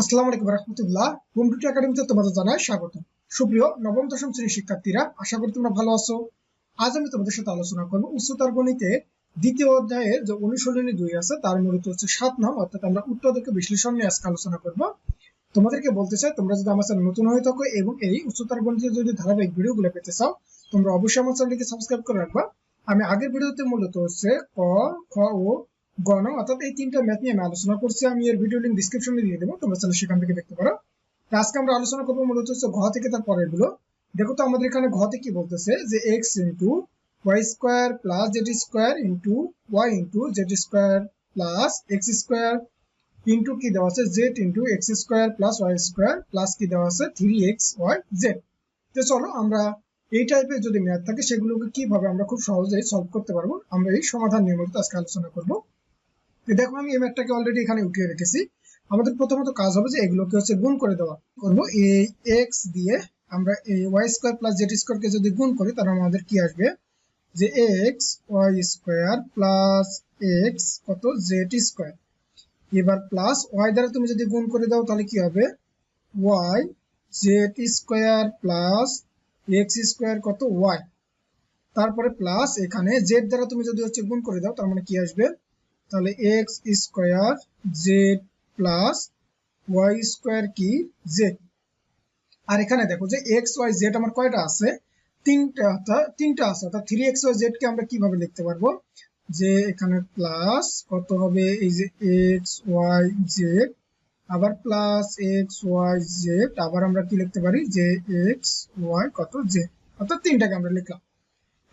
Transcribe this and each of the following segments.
আসসালামু আলাইকুম রহমতুল্লাহ। একাডেমিতে তোমাদের জানাই স্বাগত সুপ্রিয় নবম, দশম শ্রেণির শিক্ষার্থীরা, আশা করি তোমরা ভালো আছো। আজ আমি তোমাদের সাথে আলোচনা করব উচ্চতর গণিতে দ্বিতীয় অধ্যায়ে যে অনুশীলনী দুই আছে, তার মূলত হচ্ছে সাত নাম অর্থাৎ আমরা উৎপাদক বিশ্লেষণ নিয়ে আজকে আলোচনা করব। তোমাদেরকে বলতে চাই, তোমরা যদি আমার নতুন হয়ে থাকো এবং এই উচ্চতর গণিতের যদি ধারাবাহিক ভিডিওগুলো পেতে চাও, তোমরা অবশ্যই আমার চ্যানেলটিকে সাবস্ক্রাইব করে রাখবা। আমি আগের ভিডিওতে মূলত হচ্ছে ক, খ ও গণ অর্থাৎ এই তিনটা ম্যাথ নিয়ে আমি আলোচনা করছি। আমি এর ভিডিও লিঙ্ক ডিসক্রিপশনে দিয়ে দেবো, তোমরা চাইলে সেখান থেকে দেখতে পারো। আজকে আমরা আলোচনা করব মূলত হচ্ছে ঘ থেকে তার পরেরগুলো দেখো তো আমাদের এখানে ঘতে কি বলতেছে? যে X into Y square plus Z square into Y into Z square plus X square into কি দেওয়া আছে? Z into X square plus Y square plus কি দেওয়া আছে? থ্রি এক্স ওয়াই জেড তো চলো আমরা এই টাইপের যদি ম্যাথ থাকে, সেগুলোকে কীভাবে আমরা খুব সহজেই সলভ করতে পারব, আমরা এই সমাধান নিয়ে আজকে আলোচনা করব। দেখো আমি এই ম্যাথটাকে অলরেডি এখানে উঠিয়ে রেখেছি। আমাদের প্রথমত কাজ হবে যে এগুলোকে হচ্ছে গুণ করে দেওয়া। করব এই এক্স দিয়ে আমরা এই ওয়াই স্কোয়ার প্লাস জেড স্কোয়ারকে যদি গুণ করি, তাহলে আমাদের কি আসবে? যে X Y square plus X কত? জেড স্কোয়ার এবার প্লাস ওয়াই দ্বারা তুমি যদি গুণ করে দাও, তাহলে কি হবে? Y Z square plus X square কত? ওয়াই তারপরে প্লাস এখানে জেড দ্বারা তুমি যদি হচ্ছে গুণ করে দাও, তার মানে কি আসবে? তাহলে X square Z plus Y square কি জেড আর এখানে দেখো যে এক্স ওয়াই জেড আমার কয়টা আছে? তিনটা অর্থাৎ তিনটা আছে। অর্থাৎ থ্রি এক্স ওয়াই জেড কে আমরা কীভাবে লিখতে পারব? যে এখানে প্লাস কত হবে? এই যে এক্স ওয়াই জেড আবার প্লাস এক্স ওয়াই জেড আবার আমরা কি লিখতে পারি? যে এক্স ওয়াই কত জেড অর্থাৎ তিনটাকে আমরা লিখলাম।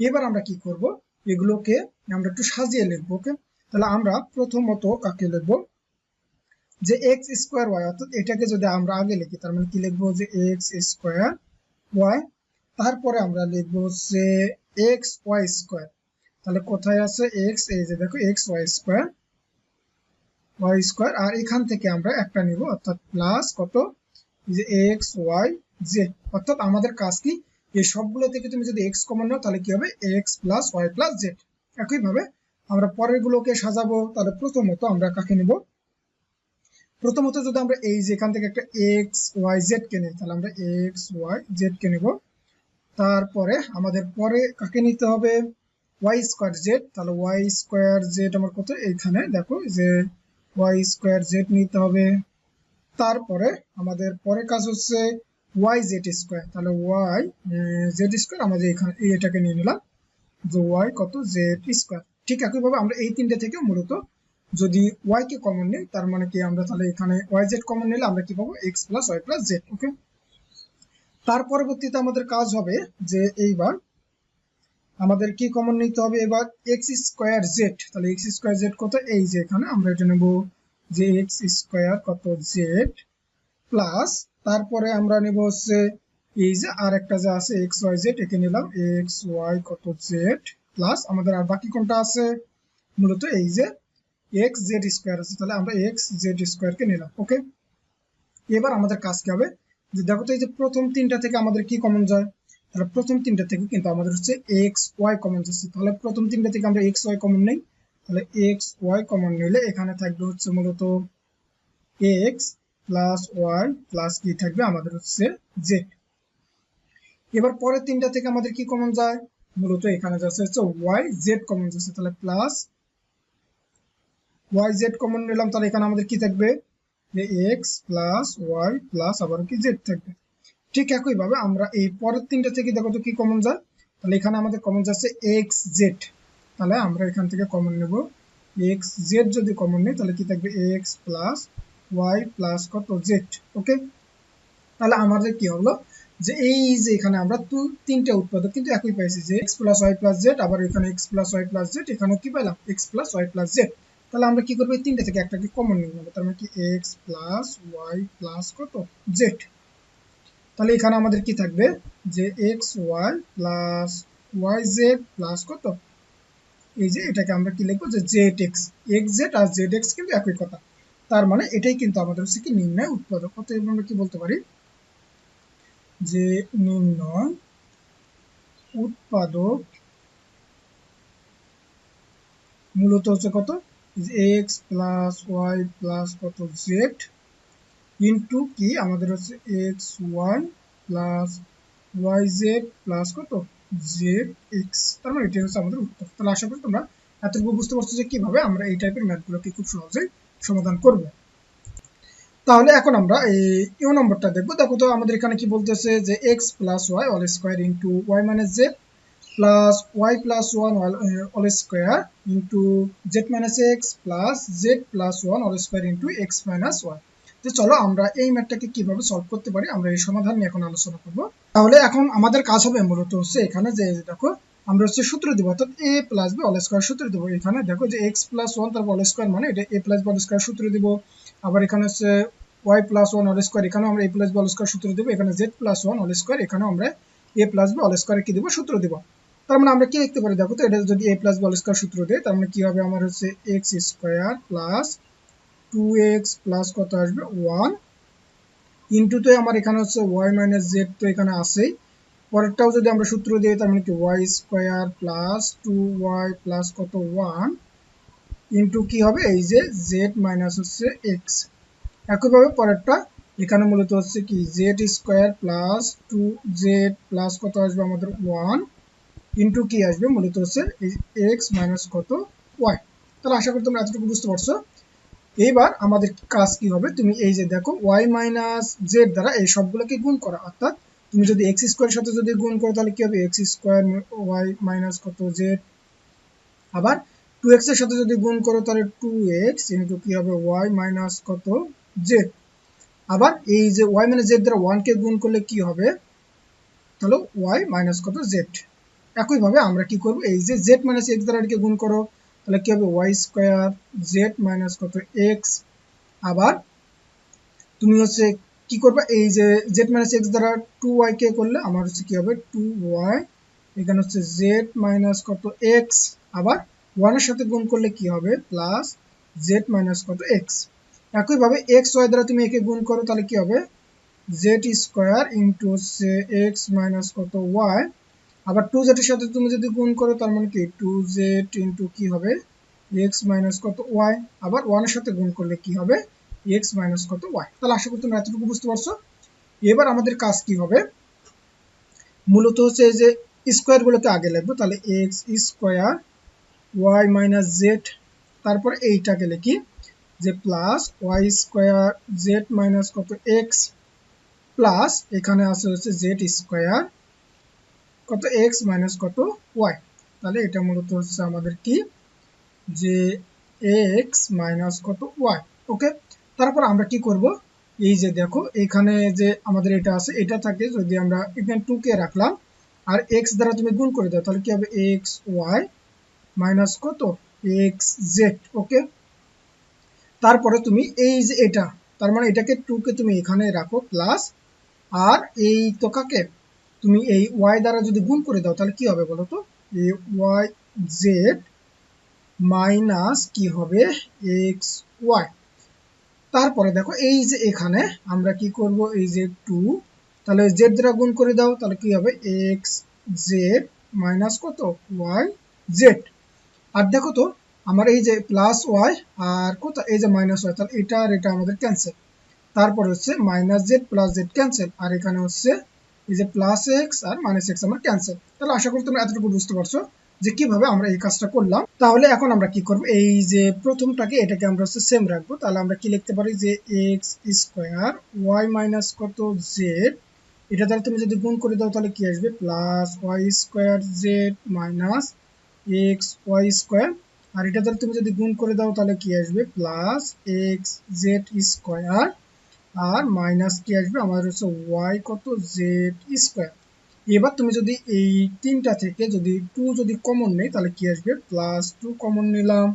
এবার আমরা কি করব? এগুলোকে আমরা একটু সাজিয়ে লিখব ওকে তাহলে আমরা প্রথমত কাকে লিখব? যে এক্স স্কোয়ার ওয়াই অর্থাৎ এটাকে যদি আমরা আগে লিখি, তার মানে কি লিখব? যে এক্স স্কোয়ার ওয়াই তারপরে আমরা লিখব যে এক্স ওয়াই স্কোয়ার তাহলে কোথায় আছে এক্স এই যে দেখো X Y square Y square আর এখান থেকে আমরা একটা নিব, অর্থাৎ প্লাস কত? যে এক্স ওয়াই জেড অর্থাৎ আমাদের কাজ কি? এই সবগুলো থেকে তুমি যদি এক্স কমন নাও, তাহলে কি হবে? X plus Y plus Z একইভাবে আমরা পরের গুলোকে সাজাবো, তাহলে প্রথমত আমরা কাকে নিব? প্রথমত যদি আমরা এই যে এখান থেকে একটা এক্স ওয়াই জেড কে নিই, তাহলে আমরা এক্স ওয়াই জেড কে নিব। তারপরে আমাদের পরে কাকে নিতে হবে? ওয়াই স্কোয়ার জেড তাহলে ওয়াই স্কোয়ার জেড আমার কত? এইখানে, দেখো যে ওয়াই স্কোয়ার জেড নিতে হবে। তারপরে আমাদের পরে কাজ হচ্ছে ওয়াই জেড স্কোয়ার তাহলে ওয়াই জেড স্কোয়ার আমাদের এখানে এটাকে নিয়ে নিলাম, যে ওয়াই কত? জেড স্কোয়ার ঠিক একইভাবে আমরা এই তিনটে থেকে মূলত যদি ওয়াই কে কমন নিই, তার মানে কি আমরা তাহলে এখানে ওয়াই জেড কমন নিলে আমরা কি পাবো? X plus Y plus Z okay তার পরবর্তীতে আমাদের কাজ হবে যে এইবার আমাদের কি কমন নিতে হবে? এবার এক্স স্কোয়ার জেড তাহলে এক্স স্কোয়ার জেড কত? এই যে এখানে আমরা এটা নেব যে এক্স স্কোয়ার কত জেড প্লাস তারপরে আমরা নেব হচ্ছে এই যে আর একটা যে আছে এক্স ওয়াই জেড একে নিলাম এক্স ওয়াই কত জেড প্লাস আমাদের আর বাকি কোনটা আছে? মূলত এই যে এক্স জেড স্কোয়ার আছে, তাহলে আমরা এক্স জেড স্কোয়ারকে নিলাম ওকে এবার আমাদের কাজ কি হবে? যে দেখো তো এই যে প্রথম তিনটা থেকে আমাদের কি কমন যায়? তাহলে প্রথম তিনটা থেকে কিন্তু আমাদের হচ্ছে এক্স ওয়াই কমন যাচ্ছে। তাহলে প্রথম তিনটা থেকে আমরা এক্স ওয়াই কমন নেই। তাহলে এক্স ওয়াই কমন নিলে এখানে থাকবে হচ্ছে মূলত এক্স প্লাস ওয়াই প্লাস কি থাকবে? আমাদের হচ্ছে জেড এবার পরের তিনটা থেকে আমাদের কি কমন যায়? মূলত এখানে যাচ্ছে হচ্ছে ওয়াই জেড কমন যাচ্ছে তাহলে প্লাস ওয়াই জেড কমন নিলাম, তাহলে এখানে আমাদের কি থাকবে? এক্স প্লাস ওয়াই প্লাস আবার কি জেড থাকবে। ঠিক একই ভাবে আমরা এই পরের তিনটা থেকে দেখো তো কি কমন যায়? তাহলে এখানে আমাদের কমন যাচ্ছে এক্স জেড তাহলে আমরা এখান থেকে কমন নেব। এক্স জেড যদি কমন নেই, তাহলে কি থাকবে? এক্স প্লাস ওয়াই প্লাস কত জেড ওকে তাহলে আমাদের কি হলো? যে এই যে এখানে আমরা তিনটা উৎপাদক কিন্তু একই পাইছি যে X plus Y plus Z আবার এখানে X plus Y plus Z এখানে কি পেলাম X plus Y plus Z তাহলে আমরা কি করব? তিনটা থেকে একটাকে কমন নিয়ে নেব। তার মানে কি এক্স প্লাস ওয়াই প্লাস কত? জেড তাহলে এখানে আমাদের কি থাকবে? যে X Y plus Y Z plus কত? এই যে এটাকে আমরা কি লিখব? যে জেড এক্স এক্স জেড আর জেড এক্স কিন্তু একই কথা। তার মানে এটাই কিন্তু আমাদের হচ্ছে কি নির্ণয় উৎপাদক। অতএব আমরা কি বলতে পারি? যে নির্ণয় উৎপাদক মূলত হচ্ছে কত? এক্স প্লাস ওয়াই প্লাস কত জেড ইন্টু কি? আমাদের হচ্ছে X Y plus Y Z plus কত? জেড এক্স তার মানে এটাই হচ্ছে আমাদের উত্তর। তাহলে আশা করি তোমরা এতটুকু বুঝতে পারছ যে কীভাবে আমরা এই টাইপের ম্যাথগুলোকে খুব সহজেই সমাধান করব। তাহলে এখন আমরা এই ইউ নম্বরটা দেখব। দেখো তো আমাদের এখানে কি বলতেছে যে X plus Y all square into Y minus Z plus Y plus one all square into Z minus X plus Z plus one all square into X minus Y তো চলো আমরা এই ম্যাথটাকে কীভাবে সলভ করতে পারি, আমরা এই সমাধান নিয়ে এখন আলোচনা করব। তাহলে এখন আমাদের কাজ হবে মূলত হচ্ছে এখানে যে দেখো, আমরা হচ্ছে সূত্র দিব, অর্থাৎ A plus B all square সূত্র দিব। এখানে দেখো যে এক্স প্লাস ওয়ান তারপর অল স্কোয়ার মানে এটা A plus B all square সূত্র দিব। আবার এখানে হচ্ছে Y plus one all square এখানেও আমরা A plus B all square সূত্র দিব, এখানে Z plus one all square এখানেও আমরা A plus B all square কি দিব, সূত্র দিব। তার মানে আমরা কি লিখতে পারি? দেখো তো, এটা যদি A plus B all square সূত্র দেয়, তার মানে কি হবে? আমার হচ্ছে X square plus two X plus কত আসবে? ওয়ান ইন্টু তো আমার এখানে হচ্ছে ওয়াই মাইনাস জেড তো এখানে আছেই। পরেরটাও যদি আমরা সূত্র দিই, তার মানে কি? Y square plus two Y plus কত? ওয়ান ইন্টু কি হবে? এই যে জেড মাইনাস হচ্ছে এক্স একইভাবে পরেরটা, এখানে মূলত হচ্ছে কি? Z square plus two Z plus কত আসবে? আমাদের ওয়ান ইন্টু কি আসবে? মূলত হচ্ছে এক্স মাইনাস কত? ওয়াই তাহলে আশা করি তোমরা এতটুকু বুঝতে পারছ। এইবার আমাদের কাজ কি হবে? তুমি এই যে দেখো ওয়াই মাইনাস জেড দ্বারা এই সবগুলোকে গুণ করা। অর্থাৎ তুমি যদি এক্স স্কোয়ারের সাথে যদি গুণ করো, তাহলে কি হবে? এক্স স্কোয়ার ওয়াই মাইনাস কত? জেড আবার টু এক্সের সাথে যদি গুণ করো, তাহলে টু এক্স ইন্টু কি হবে? ওয়াই মাইনাস কত? জেড আবার এই যে ওয়াই মাইনাস জেড দ্বারা ওয়ানকে গুণ করলে কি হবে? তাহলে ওয়াই মাইনাস কত? জেড একইভাবে আমরা কি করব? এই যে জেড মাইনাস এক্স দ্বারা এটাকে গুণ করো, তাহলে কি হবে? ওয়াই স্কোয়ার জেড মাইনাস কত? এক্স আবার তুমি হচ্ছে কি করবে? এই যে জেড মাইনাস এক্স দ্বারা টু ওয়াই কে করলে আমার হচ্ছে কি হবে? টু ওয়াই এখানে হচ্ছে জেড মাইনাস কত? এক্স আবার ওয়ানের সাথে গুণ করলে কি হবে? প্লাস জেড মাইনাস কত? এক্স একইভাবে এক্স ওয়াই দ্বারা তুমি একে গুণ করো, তাহলে কি হবে? জেড স্কোয়ার ইন্টু হচ্ছে এক্স মাইনাস কত? ওয়াই আবার টু জেডের সাথে তুমি যদি গুণ করো, তার মানে কি? টু জেড ইন্টু কি হবে? এক্স মাইনাস কত? ওয়াই আবার ওয়ানের সাথে গুণ করলে কি হবে? এক্স মাইনাস কত? ওয়াই তাহলে আশা করি তোমরা এতটুকু বুঝতে পারছ। এবার আমাদের কাজ কি হবে? মূলত হচ্ছে যে স্কোয়ার গুলোকে আগে লিখব, তাহলে X square Y minus Z, তারপরে এইটাকে লিখি, যে plus Y square Z minus কত, এক্স প্লাস এখানে আছে হচ্ছে জেড স্কোয়ার কত, এক্স মাইনাস কত, ওয়াই। তাহলে এটা মূলত হচ্ছে আমাদের কি? যে এক্স মাইনাস কত, ওয়াই। ওকে? তারপর আমরা কি করব? এই যে দেখো, এখানে যে আমাদের এটা আছে, এটা থাকে যদি আমরা এখানে টু কে রাখলাম, আর এক্স দ্বারা তুমি গুণ করে দাও, তাহলে কি হবে? এক্স, ওয়াই মাইনাস কত? এক্স জেড ওকে তারপরে তুমি এই যে এটা, তার মানে এটাকে টু কে তুমি এখানে রাখো প্লাস আর এই তোকাকে তুমি এই ওয়াই দ্বারা যদি গুণ করে দাও, তাহলে কি হবে বলো তো? এই ওয়াই জেড মাইনাস কি হবে? এক্স ওয়াই তারপরে দেখো এই যে এখানে আমরা কি করব? এই যে টু তাহলে জেড দ্বারা গুণ করে দাও, তাহলে কি হবে? এক্স জেড মাইনাস কত? ওয়াই জেড আর দেখো তো, আমার এই যে প্লাস ওয়াই আর কত, এই যে মাইনাস ওয়াই তাহলে এটা আর এটা আমাদের ক্যান্সেল তারপর হচ্ছে minus Z plus Z cancel আর এখানে হচ্ছে এই যে প্লাস এক্স আর মাইনাস এক্স আমার ক্যান্সেল তাহলে আশা করি তোমরা এতটুকু বুঝতে পারছ যে কীভাবে আমরা এই কাজটা করলাম। তাহলে এখন আমরা কি করব? এই যে প্রথমটাকে এটাকে আমরা হচ্ছে সেম রাখব। তাহলে আমরা কি লিখতে পারি? যে এক্স স্কোয়ার ওয়াই মাইনাস কত জেড এটা দ্বারা তুমি যদি গুণ করে দাও তাহলে কি আসবে? Plus Y square Z minus X Y square, আর এটা দ্বারা তুমি যদি গুণ করে দাও তাহলে কি আসবে? প্লাস এক্স জেড স্কোয়ার, আর মাইনাস কি আসবে? আমাদের হচ্ছে ওয়াই কত? Z square. এবার তুমি যদি এই তিনটা থেকে যদি টু যদি কমন নেই, তাহলে কি আসবে? প্লাস টু কমন নিলাম।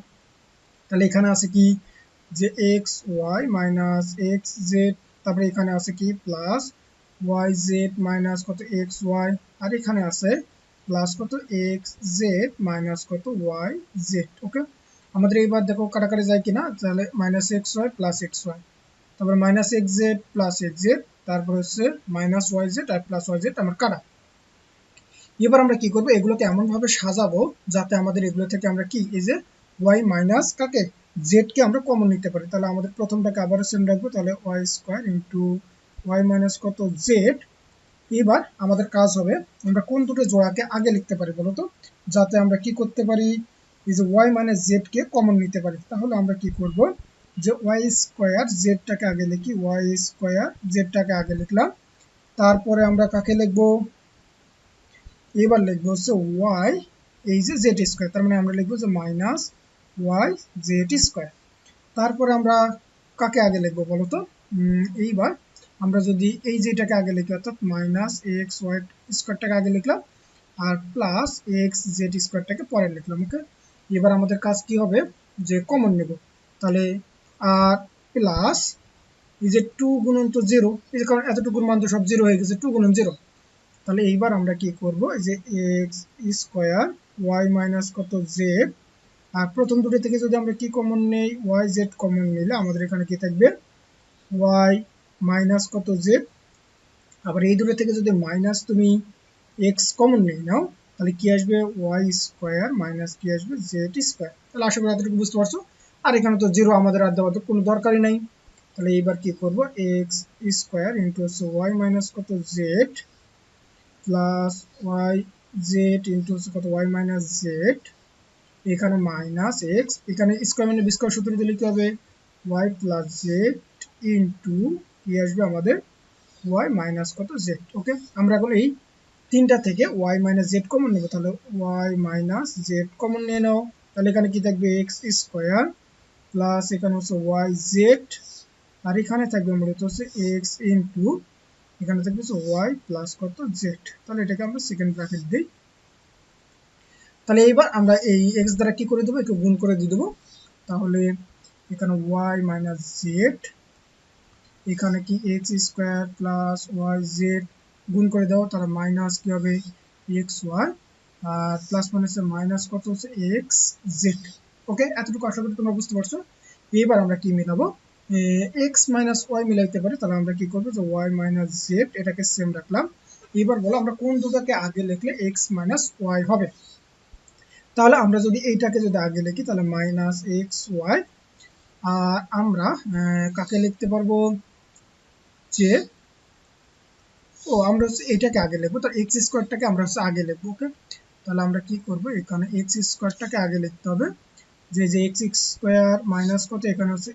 তাহলে এখানে আছে কি? যে X Y minus X Z, তারপরে এখানে আছে কি? প্লাস ওয়াই জেড মাইনাস কত? X Y. আর এখানে আছে প্লাস কত এক্স জেড মাইনাস কত ওয়াই জেড ওকে আমাদের এইবার দেখো কাটাকাটি যায় কিনা? তাহলে minus X Y plus X Y তারপর minus X Z plus X Z তারপর হচ্ছে মাইনাস ওয়াই জেড আর প্লাস ওয়াই জেড আমার কাটা। এবার আমরা কি করব? এগুলোকে এমন ভাবে সাজাবো যাতে আমাদের এগুলো থেকে আমরা কি, এই যে ওয়াই মাইনাস কাকে? জেড কে আমরা কমন নিতে পারি। তাহলে আমাদের প্রথমটাকে আবার সেম রাখব। তাহলে Y square into Y minus কত জেড এবার আমাদের কাজ হবে আমরা কোন দুটো জোড়াকে আগে লিখতে পারি বলতো যাতে আমরা কি করতে পারি? এই যে ওয়াই মানে জেড কে কমন নিতে পারি। তাহলে আমরা কি করব? যে ওয়াই স্কোয়ার জেডটাকে আগে লিখি ওয়াই স্কোয়ার জেডটাকে আগে লিখলাম। তারপরে আমরা কাকে লিখব? এবার লিখব হচ্ছে ওয়াই এই যে জেড স্কোয়ার তার মানে আমরা লিখব যে মাইনাস ওয়াই জেড স্কোয়ার তারপরে আমরা কাকে আগে লিখব বলো তো? এইবার আমরা যদি এই যেটাকে আগে লিখি, অর্থাৎ মাইনাস এক্স ওয়াই স্কোয়ারটাকে আগে লিখলাম, আর প্লাস এক্স জেড স্কোয়ারটাকে পরে লিখলাম ওকে এবার আমাদের কাজ কি হবে? যে কমন নেব। তাহলে, আর প্লাস এই যে টু গুণন তো জিরো এই কারণ এতটুকুর মান তো সব জিরো হয়ে গেছে টু গুণন জিরো তাহলে এইবার আমরা কি করব? এই যে এক্স স্কোয়ার ওয়াই মাইনাস কত জেড আর প্রথম দুটো থেকে যদি আমরা কি কমন নেই ওয়াই জেড কমন নিলে আমাদের এখানে কি থাকবে? ওয়াই মাইনাস কত জেড আবার এই দুটো থেকে যদি মাইনাস তুমি এক্স কমন নেই নাও, তাহলে কি আসবে? ওয়াই স্কোয়ার মাইনাস কি আসবে? জেড স্কোয়ার তাহলে আশা করি এতটুকু বুঝতে পারছ। আর এখানে তো জিরো আমাদের আর দেওয়ার কোনো দরকারই নাই। তাহলে এইবার কি করব? এক্স স্কোয়ার ইন্টু হচ্ছে ওয়াই মাইনাস কত Z plus Y Z into হচ্ছে কত ওয়াই মাইনাস জেড এখানে মাইনাস এক্স এখানে স্কোয়ার মানে বি স্কোয়ার সূত্র দিলে কি হবে? ওয়াই প্লাস জেড ইন্টু কি আসবে আমাদের? ওয়াই মাইনাস কত জেড ওকে আমরা এখন এই তিনটা থেকে ওয়াই মাইনাস জেড কমন নেব। তাহলে ওয়াই মাইনাস জেড কমন নিয়ে নাও। তাহলে এখানে কি থাকবে? এক্স স্কোয়ার প্লাস এখানে হচ্ছে ওয়াই জেড আর এখানে থাকবে মূলত হচ্ছে এক্স ইন্টু এখানে থাকবে হচ্ছে ওয়াই প্লাস কত জেড তাহলে এটাকে আমরা সেকেন্ড ব্র্যাকেট দিই। তাহলে এইবার আমরা এই এক্স দ্বারা কি করে দেবো? একটু গুণ করে দিয়ে দেবো। তাহলে এখানে ওয়াই মাইনাস জেড এখানে কি X square plus Y Z গুণ করে দাও, তাহলে মাইনাস কি হবে? এক্স ওয়াই আর প্লাস মাইনাসে মাইনাস কত হচ্ছে? এক্স জেড ওকে এতটুকু আশা করি তোমরা বুঝতে পারছ। এবার আমরা কি মিলাবো? এক্স মাইনাস ওয়াই মিলাইতে পারি, তাহলে আমরা কি করব? যে ওয়াই মাইনাস জেড এটাকে সেম রাখলাম। এবার বলো আমরা কোন দুটাকে আগে লিখলে এক্স মাইনাস ওয়াই হবে? তাহলে আমরা যদি এইটাকে যদি আগে লিখি, তাহলে মাইনাস এক্স ওয়াই আর আমরা কাকে লিখতে পারব? যে ও, আমরা হচ্ছে এটাকে আগে লিখব তো এক্স স্কোয়ারটাকে আমরা হচ্ছে আগে লিখব, ওকে? তাহলে আমরা কি করব? এখানে এক্স স্কোয়ারটাকে আগে লিখতে হবে, যে যে এক্স স্কোয়ার মাইনাস কত, এখানে হচ্ছে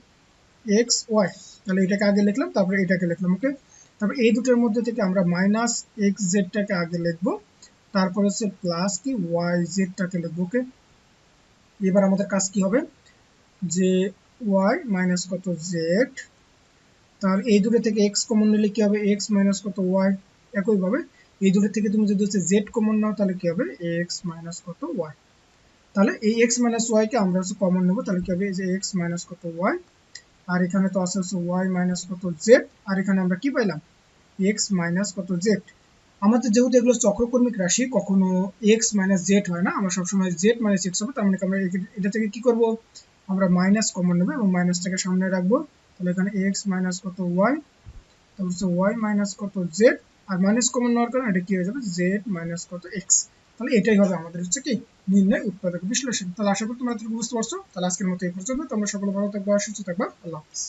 এক্স ওয়াই তাহলে এটাকে আগে লিখলাম, তারপরে এটাকে লিখলাম, ওকে? তারপর এই দুটোর মধ্যে থেকে আমরা মাইনাস এক্স জেডটাকে আগে লিখব, তারপর হচ্ছে প্লাস কি ওয়াই জেডটাকে লিখব, ওকে? এবার আমাদের কাজ কি হবে? যে ওয়াই মাইনাস কত জেড তার এই দুটো থেকে এক্স কমন নিলে কি হবে? এক্স মাইনাস কত? ওয়াই একইভাবে এই দুটো থেকে তুমি যদি হচ্ছে জেড কমন নাও, তাহলে কি হবে? এক্স মাইনাস কত? ওয়াই তাহলে এই এক্স মাইনাস ওয়াইকে আমরা হচ্ছে কমন নেব, তাহলে কি হবে? এই যে এক্স মাইনাস কত? ওয়াই আর এখানে তো আছে হচ্ছে ওয়াই মাইনাস কত? জেড আর এখানে আমরা কি পাইলাম? এক্স মাইনাস কত? জেড আমাদের যেহেতু এগুলো চক্রকর্মিক রাশি, কখনো এক্স মাইনাস জেড হয় না। আমরা সবসময় জেড মাইনাস এক্স হবে, তার মানে আমরা এটা থেকে কি করব? আমরা মাইনাস কমন নেব এবং মাইনাসটাকে সামনে রাখব। তাহলে এখানে এক্স মাইনাস কত ওয়াই তারপর হচ্ছে ওয়াই মাইনাস কত জেড আর মাইনাস কমন নেওয়ার কারণে এটা কি হয়ে যাবে? জেড মাইনাস কত এক্স তাহলে এটাই হবে আমাদের হচ্ছে কি নির্ণয় উৎপাদক বিশ্লেষণ। তাহলে আশা করি তোমরা বুঝতে পারছ। তাহলে আজকের মতো এই পর্যন্ত। তোমরা সকলে ভালো থাকবা, সুস্থ থাকবা। আল্লাহ হাফিজ।